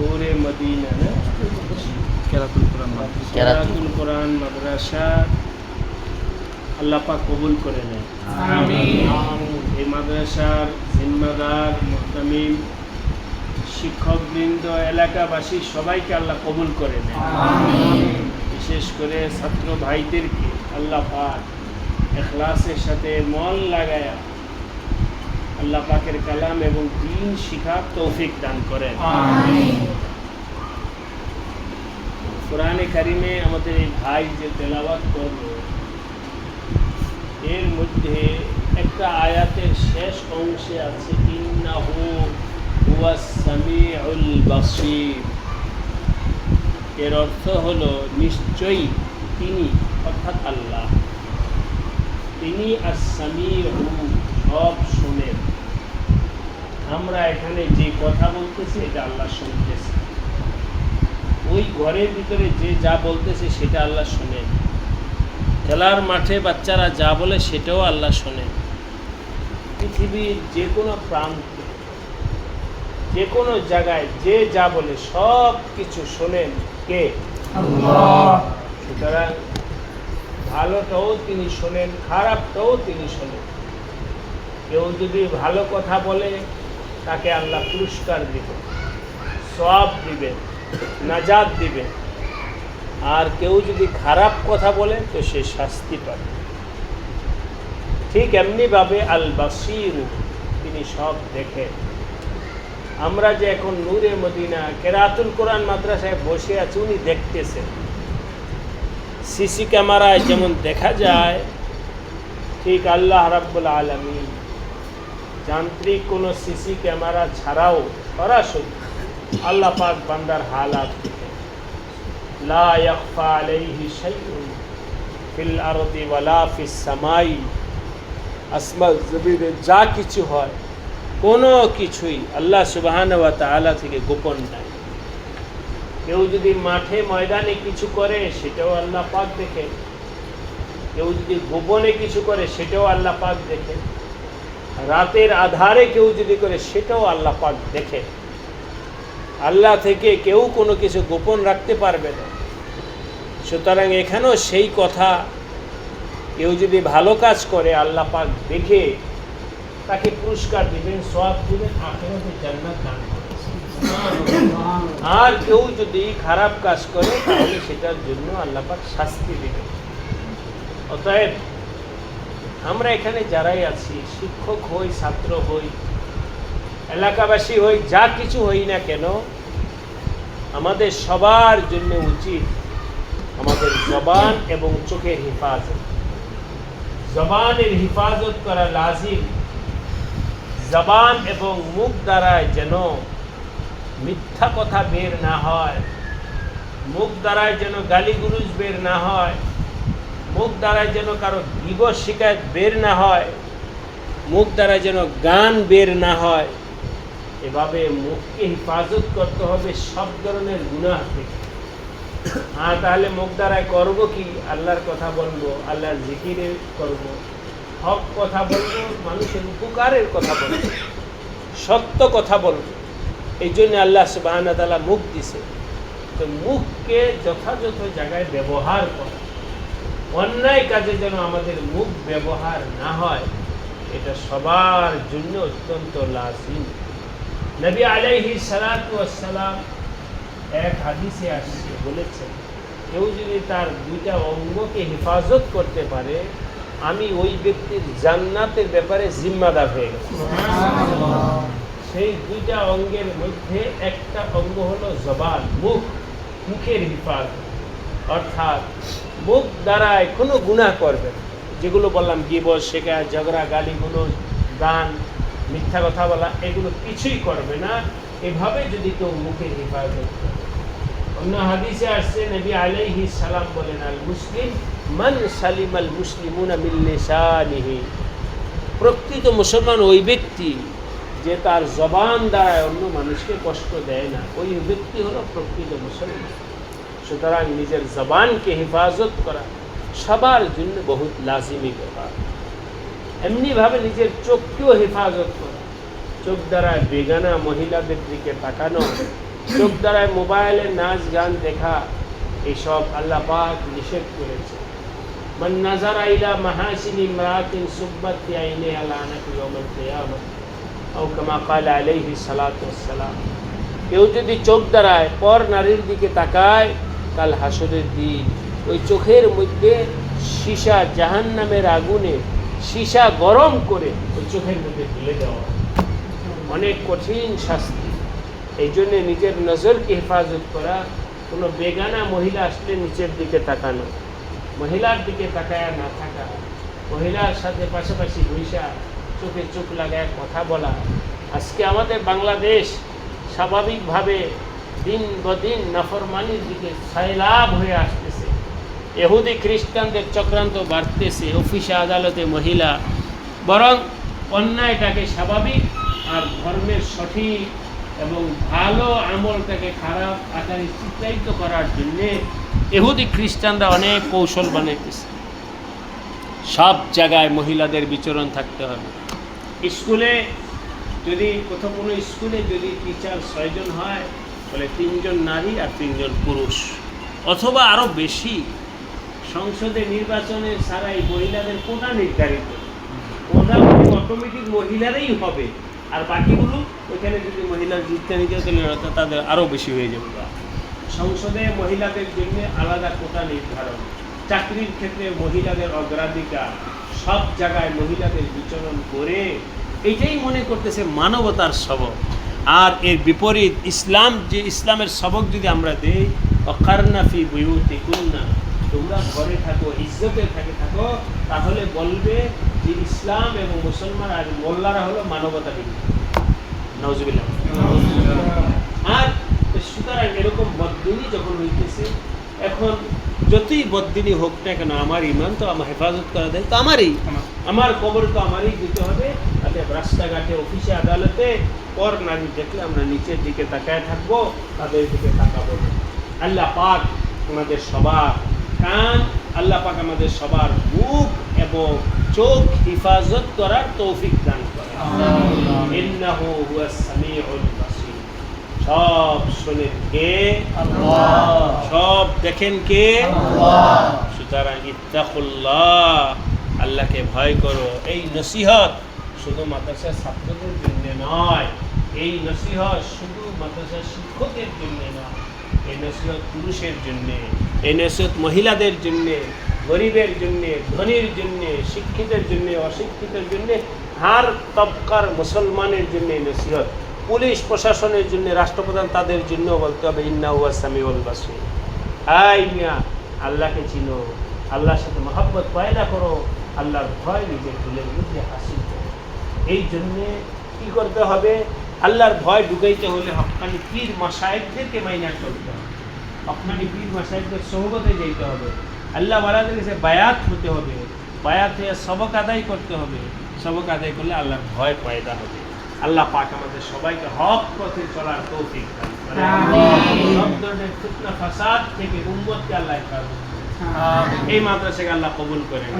নূরে Medina না কেরাতুল কোরআন মাদ্রাসা। কেরাতুল কোরআন মাদ্রাসা আল্লাহ পাক কবুল করে নেয়। এই মাদ্রাসার জিম্মাদার মোহতামিম শিক্ষকবৃন্দ এলাকাবাসী সবাইকে আল্লাহ কবুল করে নেয়। বিশেষ করে ছাত্র ভাইদেরকে আল্লাহ পাক এখলাসের সাথে মন লাগায়া আল্লাহ পাকের কালাম এবং দিন শিখার তৌফিক দান করেন। কোরআনে কারিমে আমাদের এই ভাই যে তেলাওয়াত করল এর মধ্যে একটা আয়াতের শেষ অংশে আছে ইন্নাহু এর অর্থ হলো নিশ্চয়ই তিনি অর্থাৎ আল্লাহ। তিনি আসামিউ সব আমরা এখানে যে কথা বলতেছি এটা আল্লাহ শুনতেছি। ওই ঘরের ভিতরে যে যা বলতেছে সেটা আল্লাহ শোনেন খেলার মাঠে বাচ্চারা যা বলে সেটাও আল্লাহ শোনেন পৃথিবীর যে কোনো প্রান্তে যে কোনো জায়গায় যে যা বলে সব কিছু শোনেন কে? সুতরাং ভালোটাও তিনি শোনেন খারাপটাও তিনি শোনেন। কেউ যদি ভালো কথা বলে তাকে আল্লাহ পুরস্কার দিবেন সব দিবেন নাজাদ দিবেন আর কেউ যদি খারাপ কথা বলে, তো সে শাস্তি পাবে। ঠিক এমনিভাবে আল বাসির তিনি সব দেখেন আমরা যে এখন নূরে মদিনা, কেরাতুল কোরআন মাদ্রাসায় বসে আছি, উনি দেখতেছেন। সিসি ক্যামেরায় যেমন দেখা যায়, ঠিক আল্লাহ রাব্বুল আলমী যান্ত্রিক কোনো সিসি ক্যামেরা ছাড়াও সরাসরি আল্লাহ পাক বান্দার হালাত যা কিছু হয়, কোনো কিছুই আল্লাহ সুবহান তাআলা থেকে গোপন নাই। কেউ যদি মাঠে ময়দানে কিছু করে, সেটাও আল্লাহ পাক দেখে। কেউ যদি গোপনে কিছু করে, সেটাও আল্লাহ পাক দেখে। রাতের আধারে কেউ যদি করে সেটাও আল্লাহ পাক দেখে। আল্লাহ থেকে কেউ কোনো কিছু গোপন রাখতে পারবে না। সুতরাং এখানেও সেই কথা কেউ যদি ভালো কাজ করে আল্লাহ পাক দেখে তাকে পুরস্কার দিবেন সব দিবেন আখেরাতে জান্নাত দান আর কেউ যদি খারাপ কাজ করে তাহলে সেটার জন্য আল্লাহ পাক শাস্তি দিবেন। অতএব আমরা এখানে যারাই আছি, শিক্ষক হই, ছাত্র হই, এলাকাবাসী হই, যা কিছু হই না কেন, আমাদের সবার জন্য উচিত আমাদের জবান এবং চোখের হেফাজত। জবানের হেফাজত করা লাজিম। জবান এবং মুখ দ্বারায় যেন মিথ্যা কথা বের না হয়, মুখ দ্বারায় যেন গালিগুলুজ বের না হয় মুখ দ্বারায় যেন কারও দিবস শিকায়ত বের না হয়, মুখ দ্বারা যেন গান বের না হয়, এভাবে মুখকে হেফাজত করতে হবে সব ধরনের গুনাহ থেকে। আর তাহলে মুখ দ্বারায় করব কি? আল্লাহর কথা বলব, আল্লাহর জিকিরে করব। হক কথা বলব, মানুষের উপকারের কথা বলব, সত্য কথা বলব। এই জন্য আল্লাহ সুবাহ মুখ দিছে। তো মুখকে যথাযথ জায়গায় ব্যবহার করা। অন্যায় কাজে যেন আমাদের মুখ ব্যবহার না হয় এটা সবার জন্য অত্যন্ত লাজিম। নবী আলাইহি সালাম এক হাদিসে আসছে বলেছেন কেউ যদি তার দুইটা অঙ্গকে হেফাজত করতে পারে আমি ওই ব্যক্তির জান্নাতের ব্যাপারে জিম্মাদার হয়ে গেছি সেই দুইটা অঙ্গের মধ্যে একটা অঙ্গ হলো জবান মুখ মুখের হেফাজত। অর্থাৎ মুখ দ্বারায় কোনো গুনাহ করবে না। যেগুলো বললাম, গিবস, শেখা, ঝগড়া গালিগুলো গান মিথ্যা কথা বলা, এগুলো কিছুই করবে না। এভাবে যদি কেউ মুখের হেফাজত করে। অন্য হাদিসে আসছে, নবী আলাইহি সালাম বলেন, আল মুসলিম মান সালিম আল মুসলিমুনা মিন লিসানিহি। প্রকৃত মুসলমান ওই ব্যক্তি যে তার জবান দ্বারা অন্য মানুষকে কষ্ট দেয় না। ওই ব্যক্তি হলো প্রকৃত মুসলমান। সুতরাং নিজের জবানকে হেফাজত করা সবার জন্য বহুত লাজিমি ব্যাপার এমনিভাবে নিজের চোখকেও হেফাজত করা চোখ দ্বারা বেগানা মহিলাদের দিকে তাকানো চোখ দ্বারায় মোবাইলে নাচ গান দেখা এইসব আল্লাহ পাক নিষেধ করেছে من نظر إلى محاسن امرأة سبت في عينها لعنة يوم القيامة أو كما قال عليه الصلاة والسلام কেউ যদি চোখ দ্বারায় পর নারীর দিকে তাকায় কাল হাসরের দিন। ওই চোখের মধ্যে সীসা জাহান নামের আগুনে, সীসা গরম করে ওই চোখের মধ্যে ঢেলে দেওয়া অনেক কঠিন শাস্তি। এই জন্যে নিজের নজরকে হেফাজত করা, কোনো বেগানা মহিলা আসলে নিচের দিকে তাকানো, মহিলার দিকে তাকায় না থাকা, মহিলার সাথে পাশাপাশি বৈশা চোখে চোখ লাগায় কথা বলা। আজকে আমাদের বাংলাদেশ স্বাভাবিকভাবে দিন বদিন নাফরমানির দিকে সয়লাভ হয়ে আসতেছে। এহুদি খ্রিস্টানদের চক্রান্ত বাড়তেছে, অফিসে আদালতে মহিলা। বরং অন্যায়টাকে স্বাভাবিক আর ধর্মের সঠিক এবং ভালো আমলটাকে খারাপ আকারে চিত্রায়িত করার জন্যে এহুদি খ্রিস্টানরা অনেক কৌশল বানাইতেছে। সব জায়গায় মহিলাদের বিচরণ থাকতে হবে। স্কুলে যদি কোথাও কোনো স্কুলে যদি টিচার ছয়জন হয় বলে তিনজন নারী আর তিনজন পুরুষ। অথবা আরও বেশি, সংসদে নির্বাচনের ছাড়াই মহিলাদের কোটা নির্ধারিত। কোটা মানে অটোমেটিক মহিলারাই হবে। আর বাকিগুলো ওইখানে যদি মহিলা জিততে নিতে তাহলে তাদের আরও বেশি হয়ে যাবে। সংসদে মহিলাদের জন্য আলাদা কোটা নির্ধারণ। চাকরির ক্ষেত্রে মহিলাদের অগ্রাধিকার। সব জায়গায় মহিলাদের বিচরণ করে, এইটাই মনে করতেছে মানবতার সবক আর এর বিপরীত ইসলাম, যে ইসলামের সবক যদি আমরা দেই অকারনাফি বইউতি কুন্না তোমরা ঘরে থাকো, ইজ্জতে থাকে, থাকো, তাহলে বলবে যে ইসলাম এবং মুসলমান আর মোল্লারা হলো মানবতা বিরোধী নজবিল্লাহ আর সুতরাং এরকম বদিনী যখন হইতেছে, এখন যতই বদিনী হোক না কেন, আমার ইমান তো আমার হেফাজত করা দেয়, তো আমারই। আমার কবর তো আমারই দিতে হবে। অতএব রাস্তাঘাটে অফিসে আদালতে পর নারী দেখলে আমরা নিচের দিকে তাকায় থাকব তাদের দিকে তাকাবো না। আল্লাহ পাক আমাদের সবার কান আল্লাহ পাক আমাদের সবার মুখ এবং চোখ হিফাজত করার তৌফিক দান করে। সব শোনেন কে? সব দেখেন কে? সুতরাং ইত্তাকুল্লাহ। আল্লাহকে ভয় করো। এই নসিহত শুধু মাদ্রাসার ছাত্রদের জন্য নয়, এই নসিহত শুধু মাদ্রাসার শিক্ষকের জন্য নয়, এই নসিহত পুরুষের জন্যে, এই নসিহত মহিলাদের জন্যে, গরিবের জন্যে, ধনীর জন্যে, শিক্ষিতের জন্যে, অশিক্ষিতের জন্যে, হার তবকার মুসলমানের জন্য এই নসিহত। পুলিশ প্রশাসনের জন্য, রাষ্ট্রপ্রধান তাদের জন্য বলতে হবে, ইন্না মিয়া, আল্লাহকে চিনো, আল্লাহর সাথে মহাব্বত পয়দা করো। আল্লাহর ভয় নিজের দিলের মধ্যে হাসিল করো এই জন্যে কি করতে হবে? আল্লাহর ভয় ঢুকাইতে হলে হকানি পীর মাসায়েকদেরকে মাইনা করতে হবে। হকানি পীর মাসায়েকদের সহবতে যেতে হবে। আল্লাহ বালাদের কাছে বায়াত হতে হবে। বায়াত হয়ে সবক আদায় করতে হবে। সবক আদায় করলে আল্লাহর ভয় পয়দা হবে। আল্লাহ পাক আমাদের সবাইকে হক পথে চলার তৌফিক দান করেন। আমিন। সব ধরনের ফিতনা ফাসাদ থেকে উম্মতকে আল্লাহ। এই মাদ্রাসাকে আল্লাহ কবুল করেন।